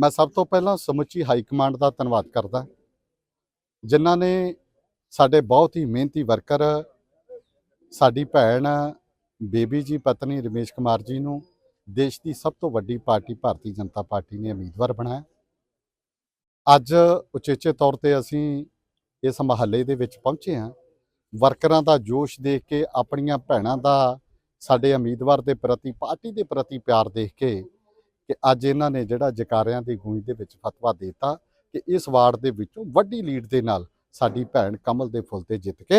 ਮੈਂ ਸਭ ਤੋਂ ਪਹਿਲਾਂ ਸਮੁੱਚੀ ਹਾਈ ਕਮਾਂਡ ਦਾ ਧੰਨਵਾਦ ਕਰਦਾ ਜਿਨ੍ਹਾਂ ਨੇ ਸਾਡੇ ਬਹੁਤ ਹੀ ਮਿਹਨਤੀ ਵਰਕਰ, ਸਾਡੀ ਭੈਣ, ਬੇਬੀ ਜੀ, ਪਤਨੀ ਰਮੇਸ਼ ਕੁਮਾਰ ਜੀ ਨੂੰ ਦੇਸ਼ ਦੀ ਸਭ ਤੋਂ ਵੱਡੀ ਪਾਰਟੀ, ਭਾਰਤੀ ਜਨਤਾ ਪਾਰਟੀ ਨੇ ਉਮੀਦਵਾਰ ਬਣਾਇਆ। ਅੱਜ ਉਚੇਚੇ ਤੌਰ ਤੇ ਅਸੀਂ ਇਸ ਮਹੱਲੇ ਦੇ ਵਿੱਚ ਪਹੁੰਚੇ ਹਾਂ। ਵਰਕਰਾਂ ਦਾ ਜੋਸ਼ ਦੇਖ ਕੇ, ਆਪਣੀਆਂ ਭੈਣਾਂ ਦਾ ਸਾਡੇ ਉਮੀਦਵਾਰ ਦੇ ਪ੍ਰਤੀ, ਪਾਰਟੀ ਦੇ ਪ੍ਰਤੀ ਪਿਆਰ ਦੇਖ ਕੇ ਕਿ ਅੱਜ ਇਹਨਾਂ ਨੇ ਜਿਹੜਾ ਜਕਾਰਿਆਂ ਦੀ ਗੂੰਜ ਦੇ ਵਿੱਚ ਫਤਵਾ ਦਿੱਤਾ ਕਿ ਇਸ ਵਾਰਡ ਦੇ ਵਿੱਚੋਂ ਵੱਡੀ ਲੀਡ ਦੇ ਨਾਲ ਸਾਡੀ ਭੈਣ ਕਮਲ ਦੇ ਫੁੱਲ ਤੇ ਜਿੱਤ ਕੇ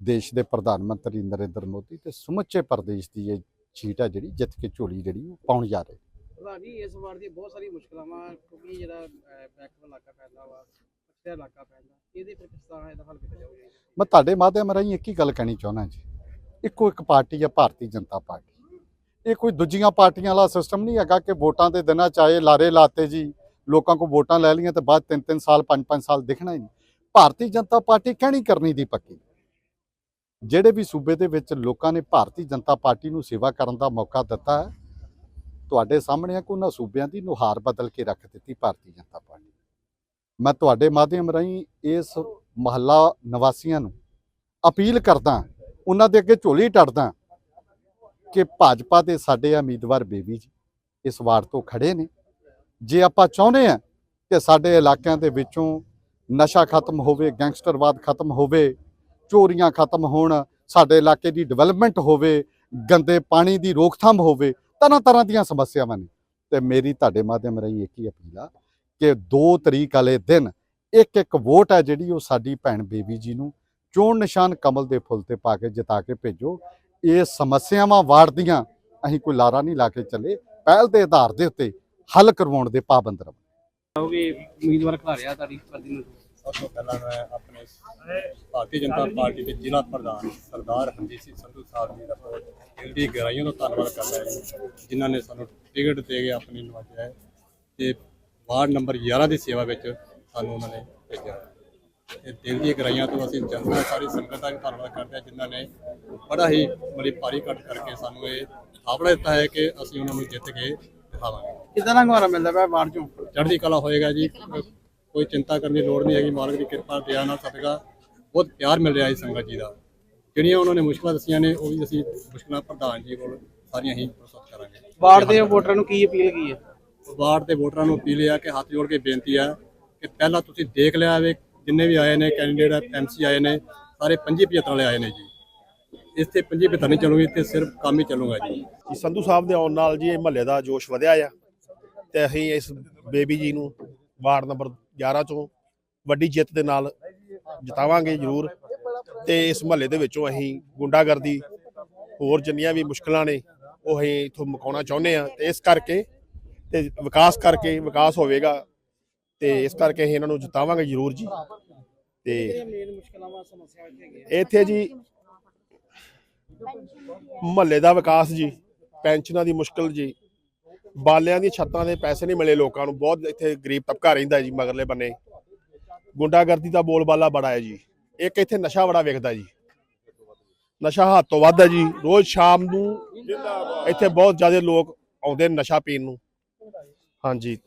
ਦੇਸ਼ ਦੇ ਪ੍ਰਧਾਨ ਮੰਤਰੀ ਨਰਿੰਦਰ ਮੋਦੀ ਤੇ ਸਮੁੱਚੇ ਪ੍ਰਦੇਸ਼ ਦੀ ਇਹ ਸੀਟ ਹੈ ਜਿਹੜੀ ਜਿੱਤ ਕੇ ਝੋਲੀ ਜਿਹੜੀ ਉਹ ਪਾਉਣ ਜਾ ਰਹੇ। ਪ੍ਰਧਾਨ ਜੀ ਇਸ ਵਾਰ ਦੀ ਬਹੁਤ ਸਾਰੀ ਮੁਸ਼ਕਲਾਂ ਵਾ ਕਿਉਂਕਿ ਜਿਹੜਾ ਬੈਕਵਰਡ ਇਲਾਕਾ ਪੈਂਦਾ ਵਾ ਪਛੜਿਆ ਇਲਾਕਾ ਪੈਂਦਾ ਇਹਦੇ ਫਿਰ ਕਿਸ ਤਰ੍ਹਾਂ ਇਹਦਾ ਹੱਲ ਕੀਤਾ ਜਾਊਗਾ? ਮੈਂ ਤੁਹਾਡੇ ਮਾਧਿਅਮ ਰਾਹੀਂ ਇੱਕ ਹੀ ਗੱਲ ਕਹਿਣੀ ਚਾਹੁੰਦਾ ਜੀ। ਇੱਕੋ ਇੱਕ ਪਾਰਟੀ ਹੈ ਭਾਰਤੀ ਜਨਤਾ ਪਾਰਟੀ। ਇਹ ਕੋਈ ਦੂਜੀਆਂ ਪਾਰਟੀਆਂ ਵਾਲਾ ਸਿਸਟਮ ਨਹੀਂ ਹੈਗਾ ਕਿ ਵੋਟਾਂ ਦੇ ਦਿਨਾਂ ਚਾਹੇ ਲਾਰੇ ਲਾਤੇ ਜੀ, ਲੋਕਾਂ ਕੋ ਵੋਟਾਂ ਲੈ ਲਈਆਂ ਤੇ ਬਾਅਦ ਤਿੰਨ ਤਿੰਨ ਸਾਲ, ਪੰਜ ਪੰਜ ਸਾਲ ਦਿਖਣਾ ਹੀ ਨਹੀਂ। ਭਾਰਤੀ ਜਨਤਾ ਪਾਰਟੀ ਕਹਿਣੀ ਕਰਨੀ ਦੀ ਪੱਕੀ। ਜਿਹੜੇ ਵੀ ਸੂਬੇ ਦੇ ਵਿੱਚ ਲੋਕਾਂ ਨੇ ਭਾਰਤੀ ਜਨਤਾ ਪਾਰਟੀ ਨੂੰ ਸੇਵਾ ਕਰਨ ਦਾ ਮੌਕਾ ਦਿੱਤਾ ਹੈ, ਤੁਹਾਡੇ ਸਾਹਮਣੇ ਆ ਕਿ ਉਹਨਾਂ ਸੂਬਿਆਂ ਦੀ ਨੁਹਾਰ ਬਦਲ ਕੇ ਰੱਖ ਦਿੱਤੀ ਭਾਰਤੀ ਜਨਤਾ ਪਾਰਟੀ। ਮੈਂ ਤੁਹਾਡੇ ਮਾਧਿਅਮ ਰਾਹੀਂ ਇਸ ਮਹੱਲਾ ਨਿਵਾਸੀਆਂ ਨੂੰ ਅਪੀਲ ਕਰਦਾ, ਉਹਨਾਂ ਦੇ ਅੱਗੇ ਝੋਲੀ ਟੱਟਦਾ ਕਿ ਭਾਜਪਾ ਦੇ ਸਾਡੇ ਉਮੀਦਵਾਰ ਬੇਬੀ ਜੀ ਇਸ ਵਾਰ ਤੋਂ ਖੜੇ ਨੇ। ਜੇ ਆਪਾਂ ਚਾਹੁੰਦੇ ਆ ਕਿ ਸਾਡੇ ਇਲਾਕਿਆਂ ਦੇ ਵਿੱਚੋਂ ਨਸ਼ਾ ਖਤਮ ਹੋਵੇ, ਗੈਂਗਸਟਰਵਾਦ ਖਤਮ ਹੋਵੇ, ਚੋਰੀਆਂ ਖਤਮ ਹੋਣ, ਸਾਡੇ ਇਲਾਕੇ ਦੀ ਡਿਵੈਲਪਮੈਂਟ ਹੋਵੇ, ਗੰਦੇ ਪਾਣੀ ਦੀ ਰੋਕਥਾਮ ਹੋਵੇ ਤਰ੍ਹਾਂ ਤਰ੍ਹਾਂ ਦੀਆਂ ਸਮੱਸਿਆਵਾਂ ਨੇ। ਤੇ ਮੇਰੀ ਤੁਹਾਡੇ ਮਾਧਿਅਮ ਰਾਹੀਂ ਇੱਕ ਹੀ ਅਪੀਲ ਆ ਕਿ 2 ਤਰੀਕ ਵਾਲੇ ਦਿਨ ਇੱਕ ਇੱਕ ਵੋਟ ਹੈ ਜਿਹੜੀ ਉਹ ਸਾਡੀ ਭੈਣ ਬੇਬੀ ਜੀ ਨੂੰ ਚੋਣ ਨਿਸ਼ਾਨ ਕਮਲ ਦੇ ਫੁੱਲ ਤੇ ਪਾ ਕੇ ਜਿਤਾ ਕੇ ਭੇਜੋ। ਇਹ ਸਮੱਸਿਆਵਾਂ ਵਾਰਡ ਦੀਆਂ ਅਸੀਂ ਕੋਈ ਲਾਰਾ ਨਹੀਂ ਲਾ ਕੇ ਚੱਲੇ। ਪਹਿਲ ਦੇ ਆਧਾਰ ਦੇ ਉੱਤੇ ਹੱਲ ਕਰਵਾਉਣ ਦੇ ਪਾਬੰਦ ਰਹਾਂਗੇ ਕਹੋਗੇ ਉਮੀਦਵਾਰ ਖਿਲਾਰਿਆ ਤੁਹਾਡੀ ਪ੍ਰਤੀ ਨੂੰ? ਸਭ ਤੋਂ ਪਹਿਲਾਂ ਮੈਂ ਆਪਣੇ ਭਾਰਤੀ ਜਨਤਾ ਪਾਰਟੀ ਦੇ ਜ਼ਿਲ੍ਹਾ ਪ੍ਰਧਾਨ ਸਰਦਾਰ ਹਰਜੀਤ ਸਿੰਘ ਸੰਧੂ ਸਾਹਿਬ ਜੀ ਦਾ ਬਹੁਤ ਦਿਲ ਦੀ ਗਹਿਰਾਈਆਂ ਤੋਂ ਧੰਨਵਾਦ ਕਰਦਾ ਹਾਂ ਜਿਨ੍ਹਾਂ ਨੇ ਸਾਨੂੰ ਟਿਕਟ ਦੇ ਕੇ ਆਪਣੀ ਨਵਾਜਿਆ ਹੈ ਤੇ ਵਾਰਡ ਨੰਬਰ 11 ਦੀ ਸੇਵਾ ਵਿੱਚ ਸਾਨੂੰ ਉਹਨਾਂ ਨੇ ਭੇਜਿਆ। ਤੇ ਦਿਲ ਦੀ ਗਹਿਰਾਈਆਂ ਤੋਂ ਅਸੀਂ ਜਨਤਾ ਸਾਰੀ ਸੰਗਤ ਦਾ ਧੰਨਵਾਦ ਕਰਦੇ ਹਾਂ ਜਿਨ੍ਹਾਂ ਨੇ ਬੜਾ ਹੀ ਬੜੀ ਭਾਰੀ ਕੱਟ ਕਰਕੇ ਸਾਨੂੰ ਇਹ ਥਾਪੜਾ ਦਿੱਤਾ ਹੈ ਕਿ ਅਸੀਂ ਉਹਨਾਂ ਨੂੰ ਜਿੱਤ ਕੇ ਦਿਖਾਵਾਂਗੇ। ਕਿਦਾਂ ਦਾ ਗਵਾਰਾ ਮਿਲਦਾ ਪਿਆ ਵਾਰਡ ਚੋਂ? ਚੜ੍ਹਦੀ ਕਲਾ ਹੋਏਗਾ ਜੀ। ਕੋਈ ਚਿੰਤਾ ਕਰਨ ਦੀ ਲੋੜ ਨਹੀਂ ਹੈਗੀ। ਮਾਲਕ ਦੀ ਕਿਰਪਾ ਦਇਆ ਨਾਲ ਸਦਕਾ ਬਹੁਤ ਪਿਆਰ ਮਿਲ ਰਿਹਾ ਹੈ ਸੰਗਤ ਜੀ ਦਾ। ਜਿਹੜੀਆਂ ਉਹਨਾਂ ਨੇ ਮੁਸ਼ਕਲਾਂ ਦੱਸੀਆਂ ਨੇ ਉਹ ਵੀ ਅਸੀਂ ਮੁਸ਼ਕਲਾਂ ਪ੍ਰਧਾਨ ਜੀ ਕੋਲ ਸਾਰੀਆਂ ਹੀ ਪ੍ਰਸਤੁਤ ਕਰਾਂਗੇ। ਵਾਰਡ ਦੇ ਵੋਟਰਾਂ ਨੂੰ ਕੀ ਅਪੀਲ ਕੀ ਹੈ? ਵਾਰਡ ਦੇ ਵੋਟਰਾਂ ਨੂੰ ਅਪੀਲ ਆ ਕਿ ਹੱਥ ਜੋੜ ਕੇ ਬੇਨਤੀ ਆ ਕਿ ਪਹਿਲਾਂ ਤੁਸੀਂ ਦੇਖ ਲਿਆ ਵੇ ਜਿੰਨੇ ਵੀ ਆਏ ਨੇ ਕੈਂਡੀਡੇਟ ਐਮਸੀ ਆਏ ਨੇ, ਸਾਰੇ 25 75 ਵਾਲੇ ਆਏ ਨੇ ਜੀ। ਇੱਥੇ 25 75 ਨਹੀਂ ਚੱਲੂਗੀ, ਇੱਥੇ ਸਿਰਫ ਕੰਮ ਹੀ ਚੱਲੂਗਾ ਜੀ। ਸੰਧੂ ਸਾਹਿਬ ਦੇ ਆਉਣ ਨਾਲ ਜੀ ਇਹ ਮਹੱਲੇ ਦਾ ਜੋਸ਼ ਵਧਿਆ ਆ। ਤੇ ਅਸੀਂ ਇਸ ਬੇਬੀ ਜੀ ਨੂੰ ਵਾਰਡ ਨੰਬਰ 11 ਚੋਂ ਵੱਡੀ ਜਿੱਤ ਦੇ ਨਾਲ ਜਿਤਾਵਾਂਗੇ ਜ਼ਰੂਰ। ਤੇ ਇਸ ਮਹੱਲੇ ਦੇ ਵਿੱਚੋਂ ਅਸੀਂ ਗੁੰਡਾਗਰਦੀ, ਹੋਰ ਜਿੰਨੀਆਂ ਵੀ ਮੁਸ਼ਕਲਾਂ ਨੇ, ਉਹ ਅਸੀਂ ਇਥੋਂ ਮੁਕਾਉਣਾ ਚਾਹੁੰਦੇ ਆ ਤੇ ਇਸ ਕਰਕੇ ਤੇ ਵਿਕਾਸ ਕਰਕੇ ਵਿਕਾਸ ਹੋਵੇਗਾ। ਤੇ ਇਸ ਕਰਕੇ ਅਸੀਂ ਇਹਨਾਂ ਨੂੰ ਜਿਤਾਵਾਂਗੇ ਜ਼ਰੂਰ ਜੀ। ਤੇ ਮੇਨ ਮੁਸ਼ਕਲਾਂ ਸਮੱਸਿਆ ਇੱਥੇ ਹੈਗੀਆਂ ਇੱਥੇ ਜੀ ਮਹੱਲੇ ਦਾ ਵਿਕਾਸ ਜੀ, ਪੈਨਸ਼ਨਾਂ ਦੀ ਮੁਸ਼ਕਲ ਜੀ, ਬਾਲਿਆਂ ਦੀ ਛੱਤਾਂ ਦੇ ਪੈਸੇ ਨਹੀਂ ਮਿਲੇ ਲੋਕਾਂ ਨੂੰ, ਬਹੁਤ ਇੱਥੇ ਗਰੀਬ ਤਬਕਾ ਰਹਿੰਦਾ ਜੀ ਮਗਰਲੇ ਬੰਨੇ। ਗੁੰਡਾਗਰਦੀ ਦਾ ਬੋਲਬਾਲਾ ਬੜਾ ਹੈ ਜੀ। ਇੱਕ ਇੱਥੇ ਨਸ਼ਾ ਬੜਾ ਵਿਕਦਾ ਜੀ। ਨਸ਼ਾ ਹੱਦ ਤੋਂ ਵੱਧ ਹੈ ਜੀ। ਰੋਜ਼ ਸ਼ਾਮ ਨੂੰ ਇੱਥੇ ਬਹੁਤ ਜ਼ਿਆਦਾ ਲੋਕ ਆਉਂਦੇ ਨਸ਼ਾ ਪੀਣ ਨੂੰ। ਹਾਂਜੀ।